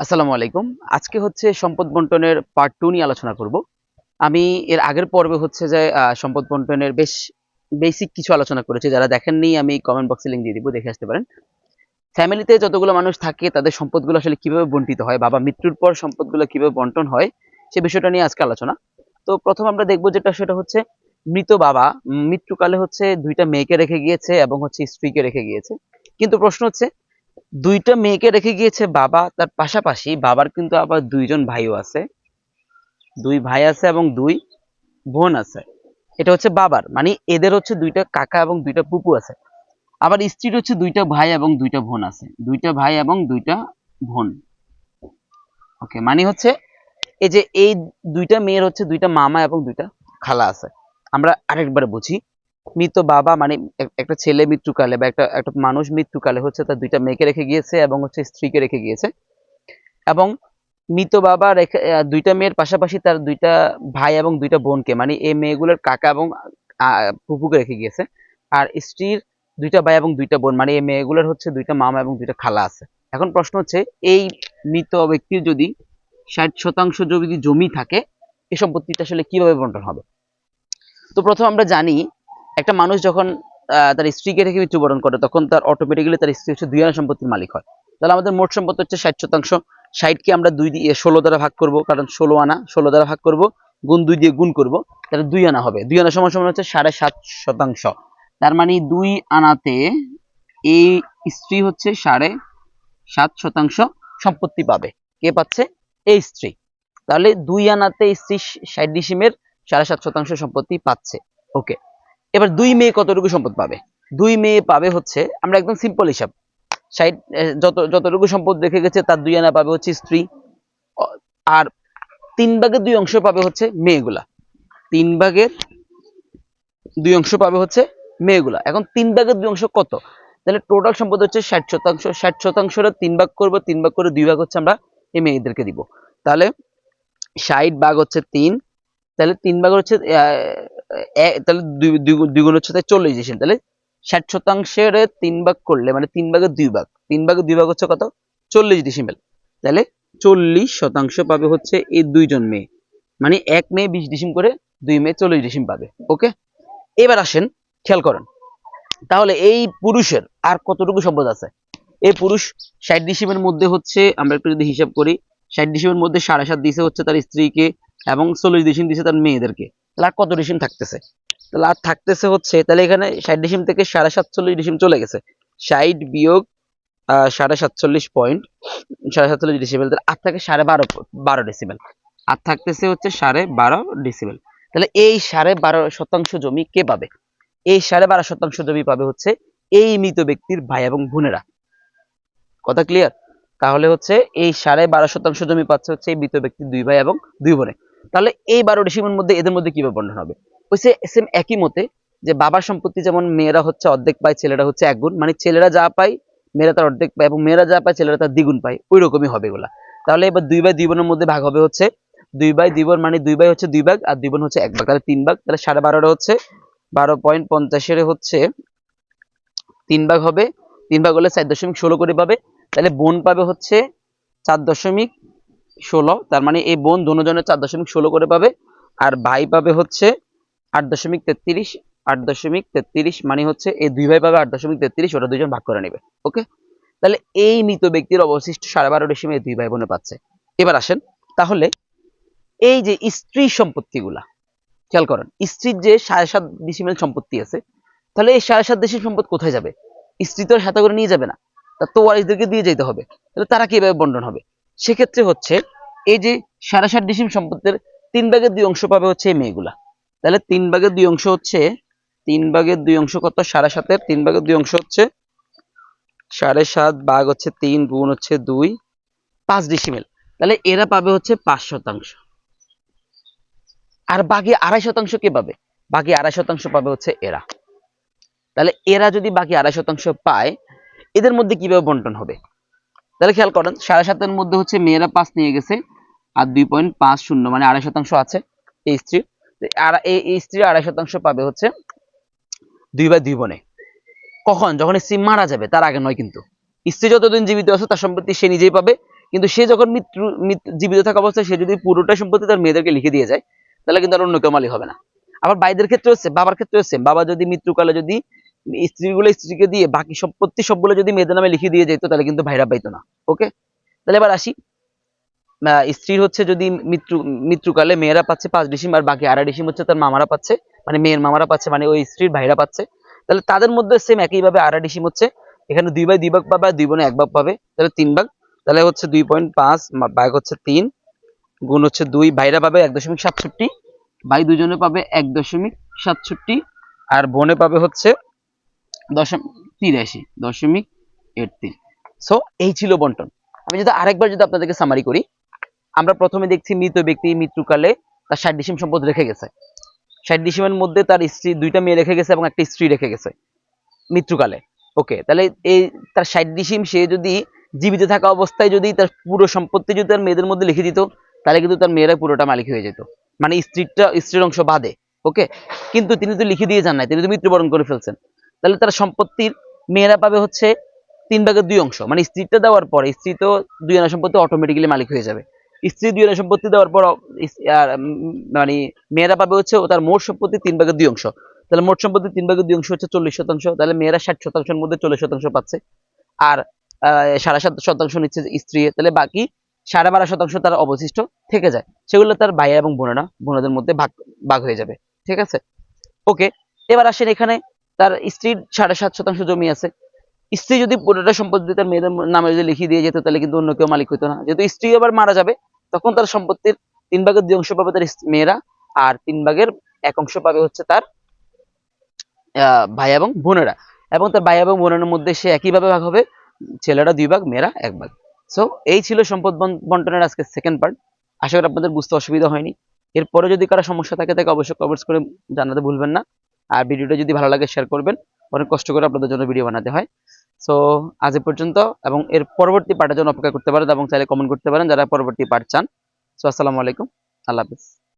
আসসালামু আলাইকুম। আজকে হচ্ছে সম্পদ বন্টনের পার্ট টু নিয়ে আলোচনা করব। আমি এর আগের পর্বে হচ্ছে যে সম্পদ বন্টনের বেশ বেসিক কিছু আলোচনা করেছি। যারা দেখেননি, আমি কমেন্ট বক্সে লিঙ্ক দিয়ে দিব, দেখে আসতে পারেন। ফ্যামিলিতে যতগুলো মানুষ থাকে, তাদের সম্পদগুলো আসলে কীভাবে বন্টিত হয়, বাবা মৃত্যুর পর সম্পদগুলো কীভাবে বন্টন হয়, সে বিষয়টা নিয়ে আজকে আলোচনা। তো প্রথম আমরা দেখব যেটা, সেটা হচ্ছে মৃত বাবা মৃত্যুকালে হচ্ছে দুইটা মেয়েকে রেখে গিয়েছে এবং হচ্ছে স্ত্রীকে রেখে গিয়েছে। কিন্তু প্রশ্ন হচ্ছে দুইটা মেয়েকে রেখে গিয়েছে বাবা, তার পাশাপাশি বাবার কিন্তু আবার দুইজন ভাইও আছে। দুই ভাই আছে এবং দুই বোন আছে। এটা হচ্ছে বাবার মানে এদের হচ্ছে দুইটা কাকা এবং দুইটা পুপু আছে। আবার স্ত্রীর হচ্ছে দুইটা ভাই এবং দুইটা বোন আছে। দুইটা ভাই এবং দুইটা বোন। ওকে মানে হচ্ছে এই যে এই দুইটা মেয়ের হচ্ছে দুইটা মামা এবং দুইটা খালা আছে। আমরা আরেকবার বুঝি। মৃত বাবা মানে একটা ছেলে মৃত্যুকালে বা একটা একটা মানুষ মৃত্যুকালে হচ্ছে তার দুইটা মেয়েকে রেখে গিয়েছে এবং হচ্ছে স্ত্রীকে রেখে গিয়েছে। এবং মৃত বাবা রেখে দুইটা মেয়ের পাশাপাশি তার দুইটা ভাই এবং দুইটা বোনকে মানে এই মেয়েগুলোর কাকা এবং ফুফুকে রেখে গিয়েছে। আর স্ত্রীর দুইটা ভাই এবং দুইটা বোন মানে এই মেয়েগুলোর হচ্ছে দুইটা মামা এবং দুইটা খালা আছে। এখন প্রশ্ন হচ্ছে, এই মৃত ব্যক্তির যদি ষাট শতাংশ যদি জমি থাকে, এ সম্পত্তিটা আসলে কীভাবে বন্টন হবে? তো প্রথম আমরা জানি একটা মানুষ যখন তার স্ত্রীকে রেখে মৃত্যুবরণ করে, তখন তার অটোমেটিক্যালি তার স্ত্রী হচ্ছে দুই আনা সম্পত্তির মালিক হয়। তাহলে আমাদের মোট সম্পত্তি হচ্ছে ষাট শতাংশ। ষাটকে আমরা দুই দিয়ে, ষোলো দ্বারা ভাগ করব, কারণ ষোলো আনা, ষোলো দ্বারা ভাগ করব, গুণ দুই দিয়ে গুণ করব, তাহলে দুই আনা হবে। দুই আনা সমান সমান হচ্ছে সাড়ে সাত শতাংশ। তার মানে দুই আনাতে এই স্ত্রী হচ্ছে সাড়ে সাত শতাংশ সম্পত্তি পাবে। কে পাচ্ছে? এই স্ত্রী। তাহলে দুই আনাতে স্ত্রী ষাট ডিসিমের সাড়ে সাত শতাংশ সম্পত্তি পাচ্ছে। ওকে। এবার দুই মেয়ে কতটুকু সম্পদ পাবে? দুই মেয়ে পাবে হচ্ছে, আমরা একদম সিম্পল হিসাব। ষাট যত, যতটুকু সম্পদ রেখে গেছে, তার দুই আনা পাবে হচ্ছে স্ত্রী। আর তিন ভাগের দুই অংশ পাবে হচ্ছে মেয়েগুলা। তিন ভাগের দুই অংশ পাবে হচ্ছে মেয়েগুলা। এখন তিন ভাগের দুই অংশ কত? তাহলে টোটাল সম্পদ হচ্ছে ষাট শতাংশ। ষাট শতাংশটা তিন ভাগ করব, তিন ভাগ করে দুই ভাগ হচ্ছে আমরা এই মেয়েদেরকে দিব। তাহলে ষাট ভাগ হচ্ছে তিন, তাহলে তিন ভাগ হচ্ছে তাহলে দুই হচ্ছে তাই চল্লিশ ডিসিম তাহলে ষাট শতাংশের তিন ভাগ করলে মানে তিন ভাগের দুই ভাগ, তিন ভাগের দুই ভাগ হচ্ছে কত? চল্লিশ ডিসিমেল তাহলে চল্লিশ শতাংশ পাবে হচ্ছে এই দুইজন মেয়ে। মানে এক মেয়ে বিশ ডিসিম করে দুই মেয়ে চল্লিশ ডিসিম পাবে। ওকে? এবার আসেন, খেয়াল করেন। তাহলে এই পুরুষের আর কতটুকু সম্পদ আছে? এই পুরুষ ষাট ডিসিমের মধ্যে হচ্ছে, আমরা একটু যদি হিসাব করি, ষাট ডিসিমের মধ্যে সাড়ে সাত দিছে হচ্ছে তার স্ত্রীকে এবং চল্লিশ ডিসিম দিছে তার মেয়েদেরকে। আর কত ডিসিম থাকতেছে? তাহলে আর থাকতেছে হচ্ছে, তাহলে এখানে ষাট ডিসিম থেকে সাড়ে সাতচল্লিশ ডিসিম চলে গেছে। ষাট বিয়োগ সাড়ে সাতচল্লিশ পয়েন্ট সাড়ে সাতচল্লিশ ডিসিবেল তাহলে আর থাকে সাড়ে বারো বারো ডিসিবেল আর থাকতেছে হচ্ছে সাড়ে বারো ডিসিবেল তাহলে এই সাড়ে বারো শতাংশ জমি কে পাবে? এই সাড়ে বারো শতাংশ জমি পাবে হচ্ছে এই মৃত ব্যক্তির ভাই এবং বোনেরা। কথা ক্লিয়ার তাহলে হচ্ছে এই সাড়ে বারো শতাংশ জমি পাচ্ছে হচ্ছে এই মৃত ব্যক্তির দুই ভাই এবং দুই বোনে। তাহলে এই বারো ডিসিমের মধ্যে এদের মধ্যে কীভাবে বন্টন হবে? ওই সেম একই মতে যে বাবার সম্পত্তি যেমন মেয়েরা হচ্ছে অর্ধেক পায়, ছেলেরা হচ্ছে এক গুণ। মানে ছেলেরা যা পায়, মেয়েরা তার অর্ধেক পায় এবং মেয়েরা যা পায়, ছেলেরা তার দ্বিগুণ পায়। ওই রকমই হবে এগুলা। তাহলে এবার দুই ভাই দুই বোনের মধ্যে ভাগ হবে হচ্ছে দুই ভাই দুই বোন মানে দুই ভাই হচ্ছে দুই ভাগ আর দুই বোন হচ্ছে এক ভাগ। তাহলে তিন ভাগ, তাহলে সাড়ে বারোটা হচ্ছে বারো পয়েন্ট পঞ্চাশের হচ্ছে তিন ভাগ হবে। তিন ভাগ হলে চার দশমিক ষোলো করে পাবে। তাহলে বোন পাবে হচ্ছে চার দশমিক ষোলো, তার মানে এই বোন দুজনের চার দশমিক ষোলো করে পাবে। আর ভাই পাবে হচ্ছে আট দশমিক তেত্রিশ, আট দশমিক তেত্রিশ মানে হচ্ছে এই দুই ভাই পাবে আট দশমিক তেত্রিশ ওটা দুজন ভাগ করে নেবে, ওকে? তাহলে এই মৃত ব্যক্তির অবশিষ্ট সাড়ে বারো ডিসিমে দুই ভাই বোনে পাচ্ছে। এবার আসেন, তাহলে এই যে স্ত্রী সম্পত্তিগুলা, খেয়াল করেন, স্ত্রীর যে সাড়ে সাত ডিসিমেল সম্পত্তি আছে, তাহলে এই সাড়ে সাত ডিসিমেল সম্পদ কোথায় যাবে? স্ত্রী তো সাথে করে নিয়ে যাবে না তার তো ওয়ারিসদেরকে দিয়ে যেতে হবে, তাহলে তারা কীভাবে বন্টন হবে? সেক্ষেত্রে হচ্ছে এই যে সাড়ে সাত ডিসিম সম্পত্তির তিন ভাগের দুই অংশ পাবে হচ্ছে এই মেয়েগুলা। তাহলে তিন ভাগের দুই অংশ হচ্ছে, তিন ভাগের দুই অংশ কত? সাড়ে সাতের। তিন ভাগের দুই অংশ হচ্ছে সাড়ে সাত ভাগ হচ্ছে তিন গুণ হচ্ছে দুই, পাঁচ ডিসিমেল। তাহলে এরা পাবে হচ্ছে পাঁচ শতাংশ। আর বাকি আড়াই শতাংশ কে পাবে? বাকি আড়াই শতাংশ পাবে হচ্ছে এরা। তাহলে এরা যদি বাকি আড়াই শতাংশ পায়, এদের মধ্যে কীভাবে বন্টন হবে? তাহলে খেয়াল করেন, সাড়ে সাতের মধ্যে হচ্ছে মেয়েরা পাঁচ নিয়ে গেছে, আর দুই পয়েন্ট পাঁচ শূন্য মানে আড়াই শতাংশ আছে এই স্ত্রীর আর এই স্ত্রী আড়াই শতাংশ পাবে হচ্ছে দুই বাই দুই বনে কখন? যখন স্ত্রী মারা যাবে, তার আগে নয় কিন্তু। স্ত্রী যতদিন জীবিত আছে, তার সম্পত্তি সে নিজেই পাবে। কিন্তু সে যখন মৃত্যু- জীবিত থাকা অবস্থায়, সে যদি পুরোটা সম্পত্তি তার মেয়েদেরকে লিখে দিয়ে যায়, তাহলে কিন্তু আর অন্য কেউ মালিক হবে না। আবার বাইদের ক্ষেত্রে হচ্ছে বাবার ক্ষেত্রে হচ্ছে বাবা যদি মৃত্যুকালে যদি স্ত্রীগুলো স্ত্রীকে দিয়ে বাকি সম্পত্তি সবগুলো যদি মেয়েদের নামে লিখে দিয়ে যেত, তাহলে কিন্তু ভাইরা পাইতো না ওকে তাহলে এবার আসি। স্ত্রীর হচ্ছে যদি মৃত্যু, মৃত্যুকালে মেয়েরা পাচ্ছে পাঁচ ডিসিম আর বাকি আড়াই ডিসিম হচ্ছে তার মামারা পাচ্ছে মানে মেয়ের মামারা পাচ্ছে মানে ওই স্ত্রীর ভাইরা পাচ্ছে। তাহলে তাদের মধ্যে সেম একইভাবে আড়াই ডিসিম হচ্ছে, এখানে দুই বাই দুই ভাগ পাবে আর দুই বোনে এক ভাগ পাবে, তাহলে তিন ভাগ, তাহলে হচ্ছে দুই পয়েন্ট পাঁচ ভাগ হচ্ছে তিন, গুণ হচ্ছে দুই, ভাইরা পাবে এক দশমিক সাতষট্টি, ভাই দুজনে পাবে এক দশমিক সাতষট্টি, আর বোনে পাবে হচ্ছে দশম, তিরাশি, দশমিক এইট সো এই ছিল বন্টন। আমি যদি আরেকবার যদি আপনাদেরকে সামারি করি, আমরা প্রথমে দেখছি মৃত ব্যক্তি মৃত্যুকালে তার ষাট ডিসিম সম্পদ রেখে গেছে। ষাট ডিসিমের মধ্যে তার স্ত্রী দুইটা মেয়ে রেখে গেছে এবং একটা স্ত্রী রেখে গেছে মৃত্যুকালে। ওকে তাহলে এই তার ষাট ডিসিম সে যদি জীবিত থাকা অবস্থায় যদি তার পুরো সম্পত্তি যদি তার মেয়েদের মধ্যে লিখে দিত, তাহলে কিন্তু তার মেয়েরা পুরোটা মালিক হয়ে যেত। মানে স্ত্রীটা স্ত্রীর অংশ বাদে। ওকে কিন্তু তিনি তো লিখে দিয়ে যান নাই, তিনি তো মৃত্যুবরণ করে ফেলছেন। তাহলে তার সম্পত্তির মেয়েরা পাবে হচ্ছে তিন ভাগের দুই অংশ। মানে স্ত্রীটা দেওয়ার পরে, স্ত্রী তো দুই আনা সম্পত্তি অটোমেটিক্যালি মালিক হয়ে যাবে। স্ত্রী দুই আনা সম্পত্তি দেওয়ার পর মানে মেয়েরা পাবে হচ্ছে ও তার মোট সম্পত্তি তিন ভাগের দুই অংশ। তাহলে মোট সম্পত্তি তিন ভাগের দুই অংশ হচ্ছে চল্লিশ শতাংশ। তাহলে মেয়েরা ষাট শতাংশের মধ্যে চল্লিশ শতাংশ পাচ্ছে। আর সাড়ে সাত শতাংশ নিচ্ছে স্ত্রী। তাহলে বাকি সাড়ে বারো শতাংশ তার অবশিষ্ট থেকে যায়। সেগুলো তার ভাইয়া এবং বোনেরা, বোনেদের মধ্যে ভাগ ভাগ হয়ে যাবে। ঠিক আছে? ওকে, এবার আসেন এখানে তার স্ত্রীর সাড়ে সাত শতাংশ জমি আছে। স্ত্রী যদি পুরোটা সম্পত্তি তার মেয়েদের নামে যদি লিখিয়ে দিয়ে যেত, তাহলে কিন্তু অন্য কেউ মালিক হতো না। যেহেতু স্ত্রী আবার মারা যাবে, তখন তার সম্পত্তির তিন ভাগের দুই অংশ পাবে তার মেয়েরা, আর তিন ভাগের এক অংশ পাবে হচ্ছে তার ভাই এবং বোনেরা। এবং তার ভাই এবং বোনের মধ্যে সে একইভাবে ভাগ হবে, ছেলেরা দুই ভাগ, মেয়েরা এক ভাগ। সো এই ছিল সম্পদ বন- বন্টনের আজকে সেকেন্ড পার্ট আশা করি আপনাদের বুঝতে অসুবিধা হয়নি। এরপরে যদি কারও সমস্যা থাকে, তাকে অবশ্যই কমেন্টস করে জানাতে ভুলবেন না। আর ভিডিওটা যদি ভালো লাগে শেয়ার করবেন। অনেক কষ্ট করে আপনাদের জন্য ভিডিও বানাতে হয়। সো আজ পর্যন্ত এবং এর পরবর্তী পার্টের জন্য অপেক্ষা করতে পারেন এবং চাইলে কমেন্ট করতে পারেন যারা পরবর্তী পার্ট চান। সো আসসালামু আলাইকুম। আল্লাহ হাফিজ।